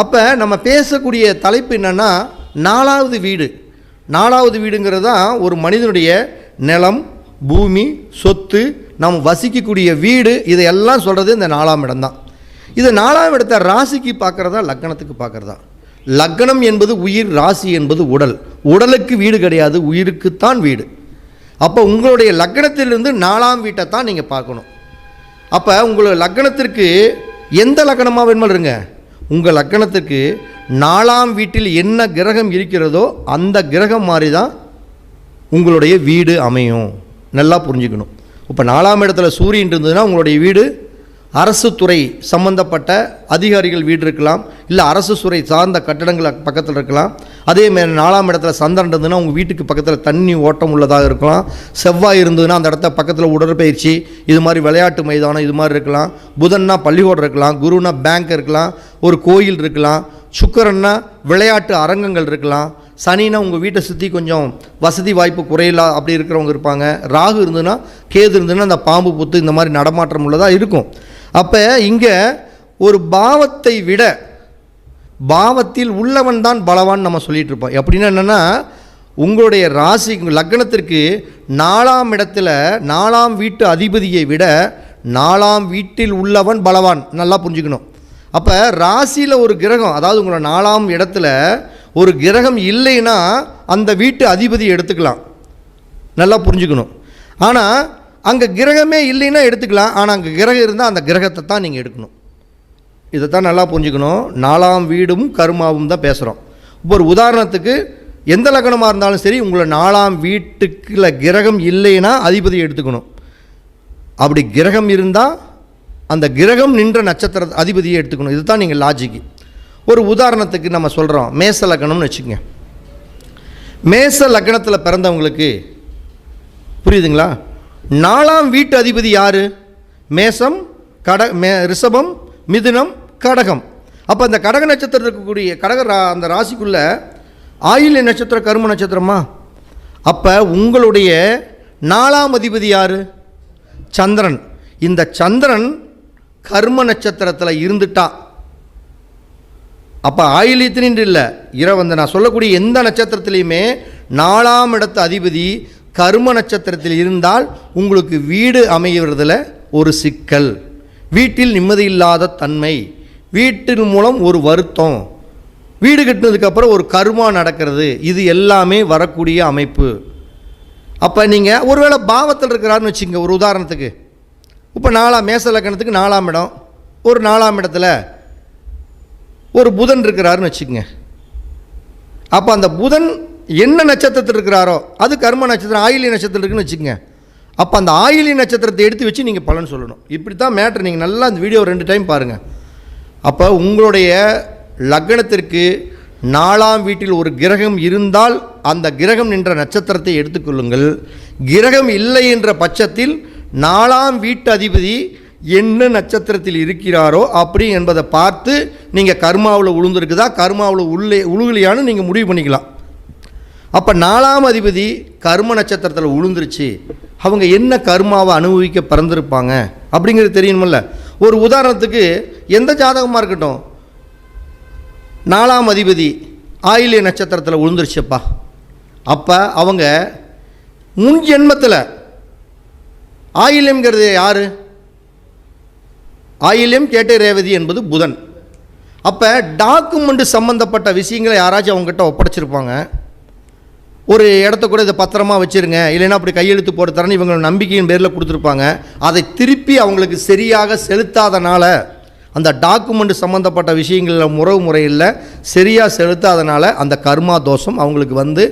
அப்போ நம்ம பேசக்கூடிய தலைப்பு என்னன்னா நாலாவது வீடு. நாலாவது வீடுங்கிறது தான் ஒரு மனிதனுடைய நிலம் பூமி சொத்து நாம் வசிக்கக்கூடிய வீடு இதையெல்லாம் சொல்கிறது இந்த நாலாம் இடம்தான். இது நாலாம் இடத்த ராசிக்கு பார்க்குறதா லக்கணத்துக்கு பார்க்குறதா? லக்கணம் என்பது உயிர் ராசி என்பது உடல். உடலுக்கு வீடு கிடையாது உயிருக்குத்தான் வீடு. அப்போ உங்களுடைய லக்கணத்திலிருந்து நாலாம் வீட்டை தான் நீங்கள் பார்க்கணும். அப்போ உங்களோட லக்கணத்திற்கு எந்த லக்கணமாக வேணுமா இருங்க? உங்கள் லக்கணத்துக்கு நாலாம் வீட்டில் என்ன கிரகம் இருக்கிறதோ அந்த கிரகம் மாதிரி தான் உங்களுடைய வீடு அமையும். நல்லா புரிஞ்சுக்கணும். இப்போ நாலாம் இடத்துல சூரியன் இருந்ததுன்னா உங்களுடைய வீடு அரசு துறை சம்பந்தப்பட்ட அதிகாரிகள் வீடு இருக்கலாம் இல்லை அரசு துறை சார்ந்த கட்டடங்கள் பக்கத்தில் இருக்கலாம். அதேமாரி நாலாம் இடத்துல சந்திரன் இருந்ததுன்னா உங்கள் வீட்டுக்கு பக்கத்தில் தண்ணி ஓட்டம் உள்ளதாக இருக்கலாம். செவ்வாய் இருந்ததுன்னா அந்த இடத்த பக்கத்தில் உடற்பயிற்சி இது மாதிரி விளையாட்டு மைதானம் இது மாதிரி இருக்கலாம். புதன்னா பள்ளிக்கூடம் இருக்கலாம் குருனா பேங்க் இருக்கலாம் ஒரு கோயில் இருக்கலாம். சுக்கரன்னா விளையாட்டு அரங்கங்கள் இருக்கலாம். சனினா உங்கள் வீட்டை சுற்றி கொஞ்சம் வசதி வாய்ப்பு குறையலா அப்படி இருக்கிறவங்க இருப்பாங்க. ராகு இருந்ததுன்னா கேது இருந்ததுன்னா அந்த பாம்பு புத்து இந்த மாதிரி நடமாற்றம் உள்ளதாக இருக்கும். அப்போ இங்கே ஒரு பாவத்தை விட பாவத்தில் உள்ளவன் தான் பலவான் நம்ம சொல்லிகிட்டு இருப்போம் எப்படின்னா என்னென்னா உங்களுடைய ராசி லக்னத்திற்கு நாலாம் இடத்துல நாலாம் வீட்டு அதிபதியை விட நாலாம் வீட்டில் உள்ளவன் பலவான். நல்லா புரிஞ்சுக்கணும். அப்போ ராசியில் ஒரு கிரகம் அதாவது உங்களோட நாலாம் இடத்துல ஒரு கிரகம் இல்லைன்னா அந்த வீட்டு அதிபதி எடுத்துக்கலாம். நல்லா புரிஞ்சுக்கணும். ஆனால் அங்கே கிரகமே இல்லைன்னா எடுத்துக்கலாம். ஆனால் அங்கே கிரகம் இருந்தால் அந்த கிரகத்தை தான் நீங்கள் எடுக்கணும். இதை தான் நல்லா புரிஞ்சுக்கணும். நாலாம் வீடும் கருமாவும் தான் பேசுகிறோம் இப்போ ஒரு உதாரணத்துக்கு எந்த லக்னமாக இருந்தாலும் சரி உங்களை நாலாம் வீட்டுக்குள்ள கிரகம் இல்லைன்னா அதிபதி எடுத்துக்கணும். அப்படி கிரகம் இருந்தால் அந்த கிரகம் நின்ற நட்சத்திர அதிபதியை எடுத்துக்கணும். இதுதான் நீங்கள் லாஜிக்கு ஒரு உதாரணத்துக்கு நம்ம சொல்கிறோம் மேச லக்னம்னு வச்சுக்கோங்க. மேச லக்னத்தில் பிறந்தவங்களுக்கு புரியுதுங்களா? நாலாம் வீட்டு அதிபதி யார்? மேசம் கட மே ரிஷபம் மிதுனம் கடகம். அப்போ அந்த கடக நட்சத்திரம் இருக்கக்கூடிய கடக ரா அந்த ராசிக்குள்ளே ஆயில்ய நட்சத்திரம் கரும நட்சத்திரமா? அப்போ உங்களுடைய நாலாம் அதிபதி யார்? சந்திரன். இந்த சந்திரன் கர்ம நட்சத்திரத்தில் இருந்துட்டா. அப்போ ஆயிலியத்தினின்று இல்லை? இரவு நான் சொல்லக்கூடிய எந்த நட்சத்திரத்திலையுமே நாலாம் இடத்து அதிபதி கர்ம நட்சத்திரத்தில் இருந்தால் உங்களுக்கு வீடு அமைகிறதுல ஒரு சிக்கல். வீட்டில் நிம்மதி இல்லாத தன்மை. வீட்டின் மூலம் ஒரு வருத்தம். வீடு கட்டினதுக்கப்புறம் ஒரு கருமா நடக்கிறது. இது எல்லாமே வரக்கூடிய அமைப்பு. அப்போ நீங்கள் ஒருவேளை பாவத்தில் இருக்கிறாருன்னு வச்சுங்க ஒரு உதாரணத்துக்கு. இப்போ நாலாம் மேச லக்கணத்துக்கு நாலாம் இடம். ஒரு நாலாம் இடத்துல ஒரு புதன் இருக்கிறாருன்னு வச்சுக்கோங்க. அப்போ அந்த புதன் என்ன நட்சத்திரத்தில் இருக்கிறாரோ அது கர்ம நட்சத்திரம் ஆயிலி நட்சத்திரம் இருக்குன்னு வச்சுக்கோங்க. அப்போ அந்த ஆயிலி நட்சத்திரத்தை எடுத்து வச்சு நீங்கள் பலன் சொல்லணும். இப்படி தான் மேட்ரு நீங்கள் நல்லா அந்த வீடியோ ரெண்டு டைம் பாருங்கள் அப்போ உங்களுடைய லக்னத்திற்கு நாலாம் வீட்டில் ஒரு கிரகம் இருந்தால் அந்த கிரகம் நின்ற நட்சத்திரத்தை எடுத்துக்கொள்ளுங்கள் கிரகம் இல்லை என்ற பட்சத்தில் நாலாம் வீட்டு அதிபதி என்ன நட்சத்திரத்தில் இருக்கிறாரோ அப்படி என்பதை பார்த்து நீங்கள் கர்மாவில் உளுந்துருக்குதா? கர்மாவில் உள்ளே உழுகலையான்னு நீங்கள் முடிவு பண்ணிக்கலாம். அப்போ நாலாம் அதிபதி கர்ம நட்சத்திரத்தில் உளுந்துருச்சு. அவங்க என்ன கர்மாவை அனுபவிக்க பிறந்திருப்பாங்க? அப்படிங்கிறது தெரியணுமில்ல ஒரு உதாரணத்துக்கு எந்த ஜாதகமாக இருக்கட்டும் நாலாம் அதிபதி ஆயிலிய நட்சத்திரத்தில் விழுந்துருச்சுப்பா அப்போ அவங்க முன் ஜென்மத்தில் ஆயில்யம்ங்கிறது யார்? ஆயில்யம் கேட்ட ரேவதி என்பது புதன். அப்போ டாக்குமெண்ட் சம்மந்தப்பட்ட விஷயங்களை யாராச்சும் அவங்ககிட்ட ஒப்படைச்சிருப்பாங்க. ஒரு இடத்த கூட இதை பத்திரமா வச்சுருங்க. இல்லைன்னா அப்படி கையெழுத்து போட்டு தரேன்னு இவங்க நம்பிக்கையின் பேரில் கொடுத்துருப்பாங்க. அதை திருப்பி அவங்களுக்கு சரியாக செலுத்தாதனால அந்த டாக்குமெண்ட் சம்மந்தப்பட்ட விஷயங்களில் முறவு முறையில் சரியாக செலுத்தாதனால அந்த கர்மா தோஷம் அவங்களுக்கு வந்து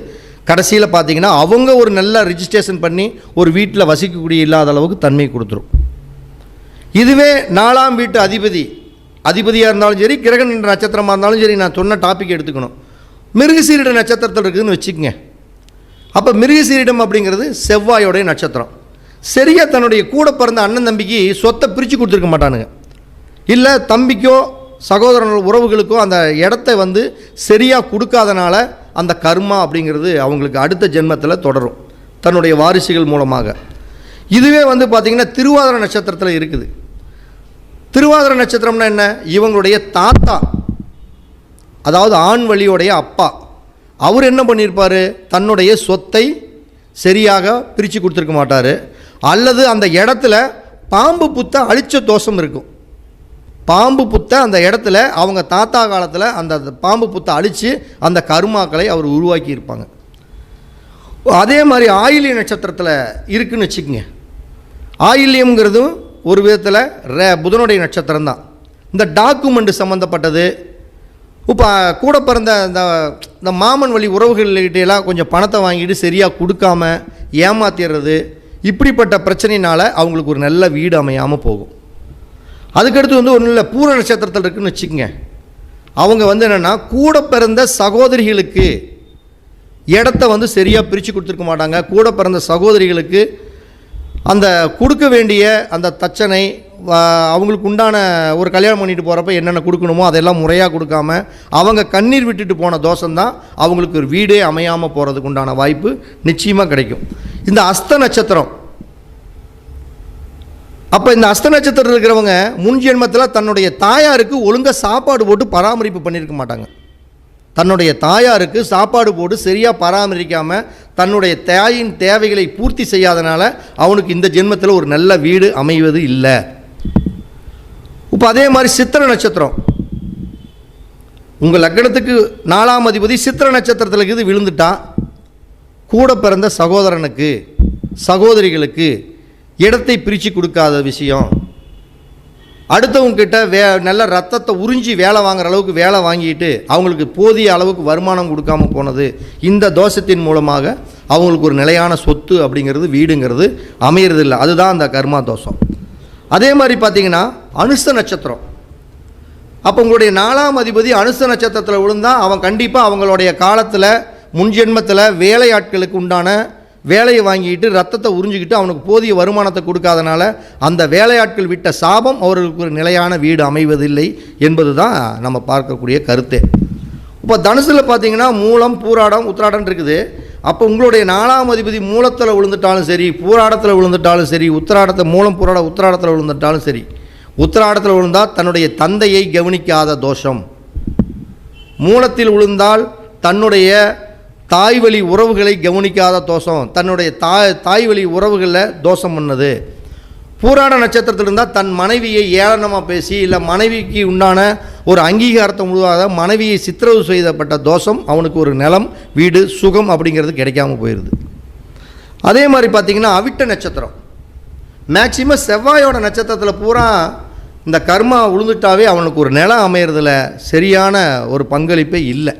கடைசியில் பார்த்தீங்கன்னா அவங்க ஒரு நல்ல ரிஜிஸ்ட்ரேஷன் பண்ணி ஒரு வீட்டில் வசிக்கக்கூடிய இல்லாத அளவுக்கு தன்மை கொடுத்துரும். இதுவே நாலாம் வீட்டு அதிபதி அதிபதியாக இருந்தாலும் சரி கிரகன் என்ற நட்சத்திரமாக இருந்தாலும் சரி நான் சொன்ன டாபிக் எடுத்துக்கணும். மிருகசீரிட நட்சத்திரத்தில் இருக்குதுன்னு வச்சுக்கோங்க. அப்போ மிருகசீரிடம் அப்படிங்கிறது செவ்வாயோடைய நட்சத்திரம். சரியாக தன்னுடைய கூட பிறந்த அண்ணன் தம்பிக்கு சொத்தை பிரித்து கொடுத்துருக்க மாட்டானுங்க. இல்லை தம்பிக்கோ சகோதரன் உறவுகளுக்கோ அந்த இடத்த வந்து சரியாக கொடுக்காதனால அந்த கர்மா அப்படிங்கிறது அவங்களுக்கு அடுத்த ஜென்மத்தில் தொடரும் தன்னுடைய வாரிசுகள் மூலமாக. இதுவே வந்து பார்த்திங்கன்னா திருவாதிர நட்சத்திரத்தில் இருக்குது. திருவாதிர நட்சத்திரம்னா என்ன? இவங்களுடைய தாத்தா அதாவது ஆண் வழியோடைய அப்பா. அவர் என்ன பண்ணியிருப்பார்? தன்னுடைய சொத்தை சரியாக பிரித்து கொடுத்துருக்க மாட்டார். அல்லது அந்த இடத்துல பாம்பு புத்த அழிச்ச தோஷம் இருக்கும். பாம்பு புத்தை அந்த இடத்துல அவங்க தாத்தா காலத்தில் அந்த பாம்பு புத்தை அழித்து அந்த கருமாக்களை அவர் உருவாக்கி இருப்பாங்க. அதே மாதிரி ஆயிலிய நட்சத்திரத்தில் இருக்குன்னு வச்சுக்கோங்க. ஆயில்யம்ங்கிறதும் ஒரு விதத்தில் ரே புதனுடைய நட்சத்திரம் தான் இந்த டாக்குமெண்ட் சம்மந்தப்பட்டது இப்போ கூட பிறந்த இந்த இந்த மாமன் வழி உறவுகள்கிட்ட எல்லாம் கொஞ்சம் பணத்தை வாங்கிட்டு சரியாக கொடுக்காம ஏமாத்திடுறது இப்படிப்பட்ட பிரச்சனையினால் அவங்களுக்கு ஒரு நல்ல வீடு அமையாமல் போகும். அதுக்கடுத்து வந்து ஒன்றும் இல்லை பூர நட்சத்திரத்தில் இருக்குன்னு வச்சுக்கோங்க. அவங்க வந்து என்னென்னா கூட பிறந்த சகோதரிகளுக்கு இடத்த வந்து சரியாக பிரித்து கொடுத்துருக்க மாட்டாங்க. கூட பிறந்த சகோதரிகளுக்கு அந்த கொடுக்க வேண்டிய அந்த தச்சனை அவங்களுக்கு உண்டான ஒரு கல்யாணம் பண்ணிட்டு போகிறப்ப என்னென்ன கொடுக்கணுமோ அதெல்லாம் முறையாக கொடுக்காம அவங்க கண்ணீர் விட்டுட்டு போன தோஷம்தான் அவங்களுக்கு ஒரு வீடே அமையாமல் போகிறதுக்கு உண்டான வாய்ப்பு நிச்சயமாக கிடைக்கும். இந்த அஸ்த நட்சத்திரம். அப்போ இந்த அஸ்த நட்சத்திரத்தில் இருக்கிறவங்க முன் ஜென்மத்தில் தன்னுடைய தாயாருக்கு ஒழுங்காக சாப்பாடு போட்டு பராமரிப்பு பண்ணியிருக்க மாட்டாங்க. தன்னுடைய தாயாருக்கு சாப்பாடு போட்டு சரியாக பராமரிக்காமல் தன்னுடைய தாயின் தேவைகளை பூர்த்தி செய்யாதனால அவனுக்கு இந்த ஜென்மத்தில் ஒரு நல்ல வீடு அமைவது இல்லை. இப்போ அதே மாதிரி சித்திர நட்சத்திரம். உங்கள் லக்னத்துக்கு நாலாம் அதிபதி சித்திர நட்சத்திரத்தில் இருக்குது விழுந்துட்டா. கூட பிறந்த சகோதரனுக்கு சகோதரிகளுக்கு இடத்தை பிரித்து கொடுக்காத விஷயம். அடுத்தவங்கக்கிட்ட வே நல்ல ரத்தத்தை உறிஞ்சி வேலை வாங்குற அளவுக்கு வேலை வாங்கிட்டு அவங்களுக்கு போதிய அளவுக்கு வருமானம் கொடுக்காம போனது இந்த தோஷத்தின் மூலமாக அவங்களுக்கு ஒரு நிலையான சொத்து அப்படிங்கிறது வீடுங்கிறது அமையறதில்லை. அதுதான் அந்த கர்மா தோஷம். அதே மாதிரி பார்த்தீங்கன்னா அனுச நட்சத்திரம். அப்போ உங்களுடைய நாலாம் அதிபதி அனுச நட்சத்திரத்தில் விழுந்தால் அவன் கண்டிப்பாக அவங்களுடைய காலத்தில் முன்ஜென்மத்தில் வேலையாட்களுக்கு உண்டான வேலையை வாங்கிட்டு ரத்தத்தை உறிஞ்சிக்கிட்டு அவனுக்கு போதிய வருமானத்தை கொடுக்காதனால அந்த வேலையாட்கள் விட்ட சாபம் அவர்களுக்கு ஒரு நிலையான வீடு அமைவதில்லை என்பது தான் நம்ம பார்க்கக்கூடிய கருத்தே. இப்போ தனுசில் பார்த்தீங்கன்னா மூலம் பூராடம் உத்திராடம் இருக்குது. அப்போ உங்களுடைய நாலாம் அதிபதி மூலத்தில் விழுந்துட்டாலும் சரி பூராடத்தில் விழுந்துட்டாலும் சரி உத்திராடத்தை மூலம் பூராட உத்திராடத்தில் விழுந்துட்டாலும் சரி உத்திராடத்தில் விழுந்தால் தன்னுடைய தந்தையை கவனிக்காத தோஷம். மூலத்தில் விழுந்தால் தன்னுடைய தாய் வழி உறவுகளை கவனிக்காத தோஷம். தன்னுடைய தாய் தாய் வழி உறவுகளில் தோஷம் பண்ணது. பூராட நட்சத்திரத்தில் இருந்தால் தன் மனைவியை ஏளனமாக பேசி இல்லை மனைவிக்கு உண்டான ஒரு அங்கீகாரத்தை முழுவாத மனைவியை சித்திரவு செய்தப்பட்ட தோஷம் அவனுக்கு ஒரு நிலம் வீடு சுகம் அப்படிங்கிறது கிடைக்காம போயிடுது அதே மாதிரி பார்த்திங்கன்னா அவிட்ட நட்சத்திரம். மேக்சிமம் செவ்வாயோட நட்சத்திரத்தில் பூரா இந்த கர்மா விழுந்துட்டாவே அவனுக்கு ஒரு நிலம் அமையிறதுல சரியான ஒரு பங்களிப்பே இல்லை.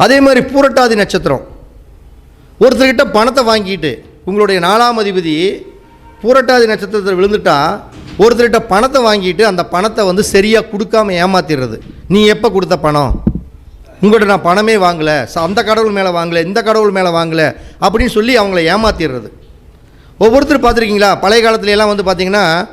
அதே மாதிரி பூரட்டாதி நட்சத்திரம். ஒருத்தர்கிட்ட பணத்தை வாங்கிட்டு உங்களுடைய நாலாம் அதிபதி பூரட்டாதி நட்சத்திரத்தில் விழுந்துட்டா ஒருத்தர்கிட்ட பணத்தை வாங்கிட்டு அந்த பணத்தை வந்து சரியாக கொடுக்காம ஏமாத்திடுறது. நீ எப்போ கொடுத்த பணம்? உங்கள்கிட்ட நான் பணமே வாங்கலை ச- அந்த கடவுள் மேலே வாங்கலை இந்த கடவுள் மேலே வாங்கலை அப்படின்னு சொல்லி அவங்கள ஏமாத்திடுறது. ஒவ்வொருத்தர் பார்த்துருக்கீங்களா? பழைய காலத்துலலாம் வந்து பார்த்திங்கன்னா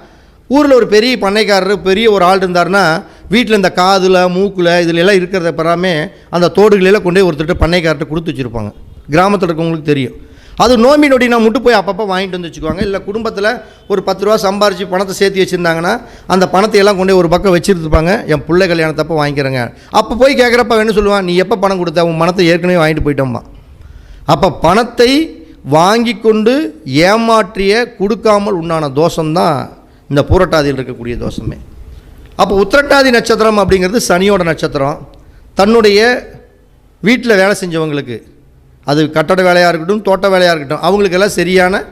ஊரில் ஒரு பெரிய பண்ணைக்காரர் பெரிய ஒரு ஆள் இருந்தாருன்னா வீட்டில் இந்த காதில் மூக்கில் இதில் எல்லாம் இருக்கிறத பெறாமே அந்த தோடுகளெல்லாம் கொண்டு போய் ஒருத்தர்கிட்ட பண்ணைக்கார்ட்ட கொடுத்து வச்சுருப்பாங்க. கிராமத்தில் இருக்கவங்களுக்கு தெரியும். அது நோம்பி நொடினா மட்டும் போய் அப்பப்போ வாங்கிட்டு வந்து வச்சுக்குவாங்க. இல்லை குடும்பத்தில் ஒரு பத்து ரூபா சம்பாரித்து பணத்தை சேர்த்து வச்சுருந்தாங்கன்னா அந்த பணத்தை எல்லாம் கொண்டு ஒரு பக்கம் வச்சுருப்பாங்க என் பிள்ளை கல்யாணத்தப்போ வாங்கிக்கிறேங்க. அப்போ போய் கேட்குறப்ப என்ன சொல்லுவான்? நீ எப்போ பணம் கொடுத்த? உன் பணத்தை ஏற்கனவே வாங்கிட்டு போயிட்டோம்மா. அப்போ பணத்தை வாங்கி கொண்டு ஏமாற்றிய கொடுக்காமல் உண்டான தோஷம்தான் இந்த பூரட்டாதியில் இருக்கக்கூடிய தோஷமே. அப்போ உத்திரட்டாதி நட்சத்திரம் அப்படிங்கிறது சனியோட நட்சத்திரம். தன்னுடைய வீட்டில் வேலை செஞ்சவங்களுக்கு. அது கட்டட வேலையாக இருக்கட்டும் தோட்ட வேலையாக இருக்கட்டும் அவங்களுக்கெல்லாம் சரியான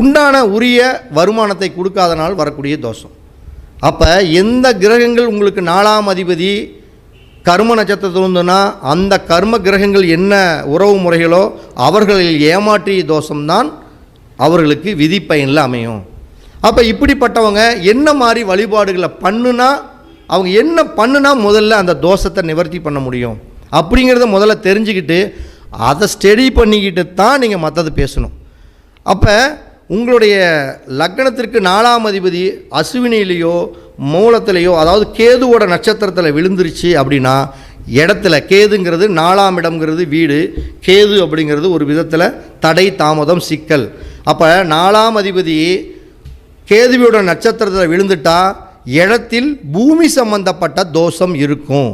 உண்டான உரிய வருமானத்தை கொடுக்காதனால் வரக்கூடிய தோஷம். அப்போ எந்த கிரகங்கள் உங்களுக்கு நாலாம் அதிபதி கர்ம நட்சத்திரத்தில் இருந்ததுன்னா அந்த கர்ம கிரகங்கள் என்ன உறவு முறைகளோ அவர்களில் ஏமாற்றிய தோஷம்தான் அவர்களுக்கு விதிப்பயனில் அமையும். அப்போ இப்படிப்பட்டவங்க என்ன மாதிரி வழிபாடுகளை பண்ணுனா அவங்க என்ன பண்ணுனா முதல்ல அந்த தோஷத்தை நிவர்த்தி பண்ண முடியும்? அப்படிங்கிறத முதல்ல தெரிஞ்சுக்கிட்டு அதை ஸ்டடி பண்ணிக்கிட்டு தான் நீங்கள் மற்றது பேசணும். அப்போ உங்களுடைய லக்னத்திற்கு நாலாம் அதிபதி அசுவினிலேயோ மூலத்திலேயோ அதாவது கேதுவோட நட்சத்திரத்தில் விழுந்துருச்சு அப்படின்னா இடத்துல கேதுங்கிறது நாலாம் இடம்ங்கிறது வீடு கேது அப்படிங்கிறது ஒரு விதத்தில் தடை தாமதம் சிக்கல். அப்போ நாலாம் அதிபதி கேதுவியோட நட்சத்திரத்தில் விழுந்துட்டா இடத்தில் பூமி சம்பந்தப்பட்ட தோஷம் இருக்கும்.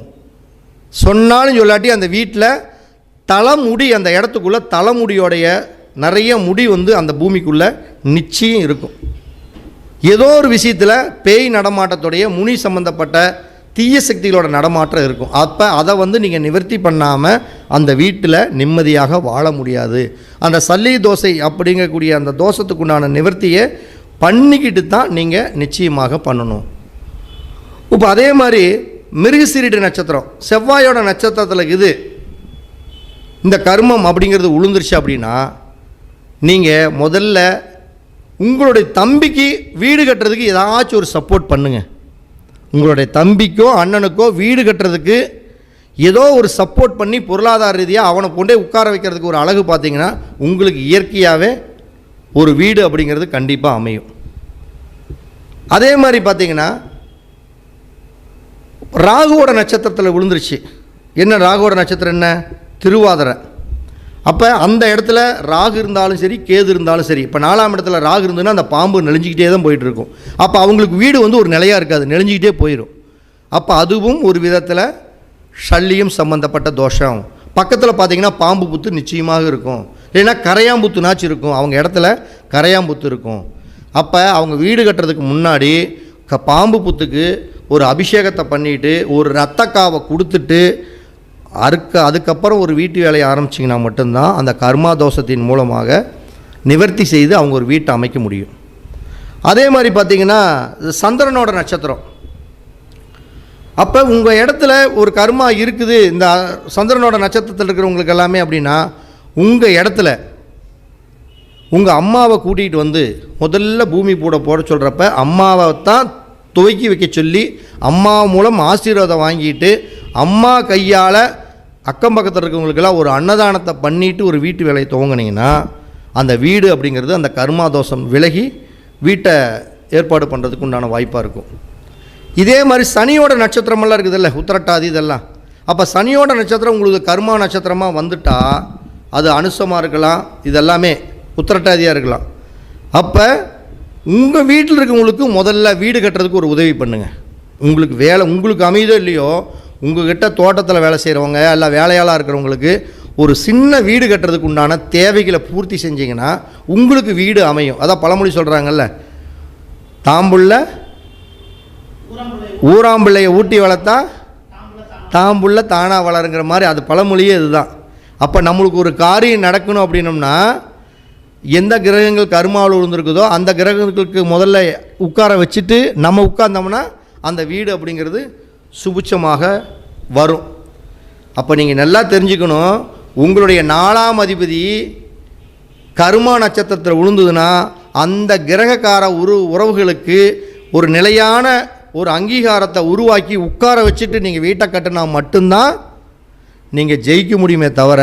சொன்னாலும் சொல்லாட்டி அந்த வீட்டில் தலைமுடி அந்த இடத்துக்குள்ளே தலைமுடியோடைய நிறைய முடி வந்து அந்த பூமிக்குள்ளே நிச்சயம் இருக்கும். ஏதோ ஒரு விஷயத்தில் பேய் நடமாட்டத்துடைய முனி சம்பந்தப்பட்ட தீய சக்திகளோட நடமாட்டம் இருக்கும். அப்போ அதை வந்து நீங்கள் நிவர்த்தி பண்ணாமல் அந்த வீட்டில் நிம்மதியாக வாழ முடியாது. அந்த சல்லி தோசை அப்படிங்கக்கூடிய அந்த தோஷத்துக்குண்டான நிவர்த்தியை பண்ணிக்கிட்டு தான் நீங்கள் நிச்சயமாக பண்ணணும். இப்போ அதே மாதிரி மிருகசீரிட நட்சத்திரம் செவ்வாயோட நட்சத்திரத்தில் இது இந்த கர்மம் அப்படிங்கிறது உளுந்துருச்சு அப்படின்னா நீங்கள் முதல்ல உங்களுடைய தம்பிக்கு வீடு கட்டுறதுக்கு ஏதாச்சும் ஒரு சப்போர்ட் பண்ணுங்கள் உங்களுடைய தம்பிக்கோ அண்ணனுக்கோ வீடு கட்டுறதுக்கு ஏதோ ஒரு சப்போர்ட் பண்ணி பொருளாதார ரீதியாக அவனை கொண்டே உட்கார வைக்கிறதுக்கு ஒரு அழகு பார்த்தீங்கன்னா உங்களுக்கு இயற்கையாகவே ஒரு வீடு அப்படிங்கிறது கண்டிப்பாக அமையும். அதே மாதிரி பார்த்தீங்கன்னா ராகுவோட நட்சத்திரத்தில் விழுந்துருச்சு. என்ன ராகுவோட நட்சத்திரம் என்ன? திருவாதிரை. அப்போ அந்த இடத்துல ராகு இருந்தாலும் சரி கேது இருந்தாலும் சரி இப்போ நாலாம் இடத்துல ராகு இருந்ததுன்னா அந்த பாம்பு நெளிஞ்சிக்கிட்டே தான் போயிட்டுருக்கும் அப்போ அவங்களுக்கு வீடு வந்து ஒரு நிலையாக இருக்காது நெளிஞ்சிக்கிட்டே போயிடும் அப்போ அதுவும் ஒரு விதத்தில் சல்லியும் சம்மந்தப்பட்ட தோஷம். பக்கத்தில் பார்த்தீங்கன்னா பாம்பு புத்து நிச்சயமாக இருக்கும். இல்லைன்னா கரையாம்புத்துனாச்சும் இருக்கும். அவங்க இடத்துல கரையாம்புத்து இருக்கும். அப்போ அவங்க வீடு கட்டுறதுக்கு முன்னாடி க பாம்பு புத்துக்கு ஒரு அபிஷேகத்தை பண்ணிட்டு ஒரு ரத்தக்காவை கொடுத்துட்டு அறுக்க அதுக்கப்புறம் ஒரு வீட்டு வேலையை ஆரம்பிச்சிங்கன்னா மட்டும்தான் அந்த கர்மா தோஷத்தின் மூலமாக நிவர்த்தி செய்து அவங்க ஒரு வீட்டை அமைக்க முடியும். அதே மாதிரி பார்த்திங்கன்னா சந்திரனோட நட்சத்திரம். அப்போ உங்கள் இடத்துல ஒரு கர்மா இருக்குது. இந்த சந்திரனோட நட்சத்திரத்தில் இருக்கிறவங்களுக்கு எல்லாமே அப்படின்னா உங்கள் இடத்துல உங்கள் அம்மாவை கூட்டிகிட்டு வந்து முதல்ல பூமி பூட போட சொல்கிறப்ப அம்மாவை தான் துவக்கி வைக்க சொல்லி அம்மா மூலம் ஆசீர்வாதம் வாங்கிட்டு அம்மா கையால் அக்கம் பக்கத்தில் இருக்கவங்களுக்கெல்லாம் ஒரு அன்னதானத்தை பண்ணிவிட்டு ஒரு வீட்டு வேலையை துவங்குனீங்கன்னா அந்த வீடு அப்படிங்கிறது அந்த கர்மா தோஷம் விலகி வீட்டை ஏற்பாடு பண்ணுறதுக்கு உண்டான வாய்ப்பாக இருக்கும். இதே மாதிரி சனியோட நட்சத்திரமெல்லாம் இருக்குதுல்ல உத்திரட்டாதி இதெல்லாம். அப்போ சனியோட நட்சத்திரம் உங்களுக்கு கர்மா நட்சத்திரமாக வந்துட்டா அது அனுசமாக இருக்கலாம் இதெல்லாமே உத்திரட்டாதியாக இருக்கலாம். அப்போ உங்கள் வீட்டில் இருக்கவங்களுக்கு முதல்ல வீடு கட்டுறதுக்கு ஒரு உதவி பண்ணுங்கள் உங்களுக்கு வேலை உங்களுக்கு அமையுதோ இல்லையோ உங்ககிட்ட தோட்டத்தில் வேலை செய்கிறவங்க இல்லை வேலையாளாக இருக்கிறவங்களுக்கு ஒரு சின்ன வீடு கட்டுறதுக்கு உண்டான தேவைகளை பூர்த்தி செஞ்சிங்கன்னா உங்களுக்கு வீடு அமையும். அதான் பழமொழி சொல்கிறாங்கல்ல தாம்புள்ள ஊராம்பிள்ளையை ஊட்டி வளர்த்தா தாம்புள்ள தானாக வளருங்கிற மாதிரி அது பழமொழியே இதுதான். அப்போ நம்மளுக்கு ஒரு காரியம் நடக்கணும் அப்படின்னம்னா எந்த கிரகங்கள் கருமாவில் விழுந்திருக்குதோ அந்த கிரகங்களுக்கு முதல்ல உட்கார வச்சுட்டு நம்ம உட்கார்ந்தோம்னா அந்த வீடு அப்படிங்கிறது சுபிட்சமாக வரும். அப்போ நீங்கள் நல்லா தெரிஞ்சுக்கணும் உங்களுடைய நாலாம் அதிபதி கருமா நட்சத்திரத்தில் விழுந்ததுன்னா அந்த கிரகக்கார உரு உறவுகளுக்கு ஒரு நிலையான ஒரு அங்கீகாரத்தை உருவாக்கி உட்கார வச்சுட்டு நீங்கள் வீட்டை கட்டினா மட்டும்தான் நீங்கள் ஜெயிக்க முடியுமே தவிர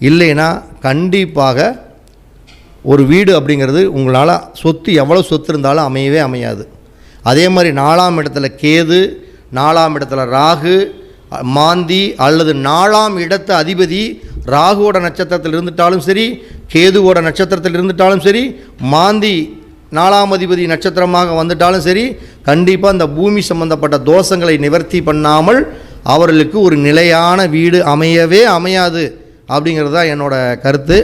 இல்லைன்னா கண்டிப்பாக ஒரு வீடு அப்படிங்கிறது உங்களால் சொத்து எவ்வளோ சொத்து இருந்தாலும் அமையவே அமையாது. அதே மாதிரி நாலாம் இடத்துல கேது நாலாம் இடத்துல ராகு மாந்தி அல்லது நாலாம் இடத்து அதிபதி ராகுவோட நட்சத்திரத்தில் இருந்துட்டாலும் சரி கேதுவோட நட்சத்திரத்தில் இருந்துட்டாலும் சரி மாந்தி நாலாம் அதிபதி நட்சத்திரமாக வந்துட்டாலும் சரி கண்டிப்பாக இந்த பூமி சம்பந்தப்பட்ட தோஷங்களை நிவர்த்தி பண்ணாமல் அவர்களுக்கு ஒரு நிலையான வீடு அமையவே அமையாது அப்படிங்கிறது தான் என்னோடய கருத்து.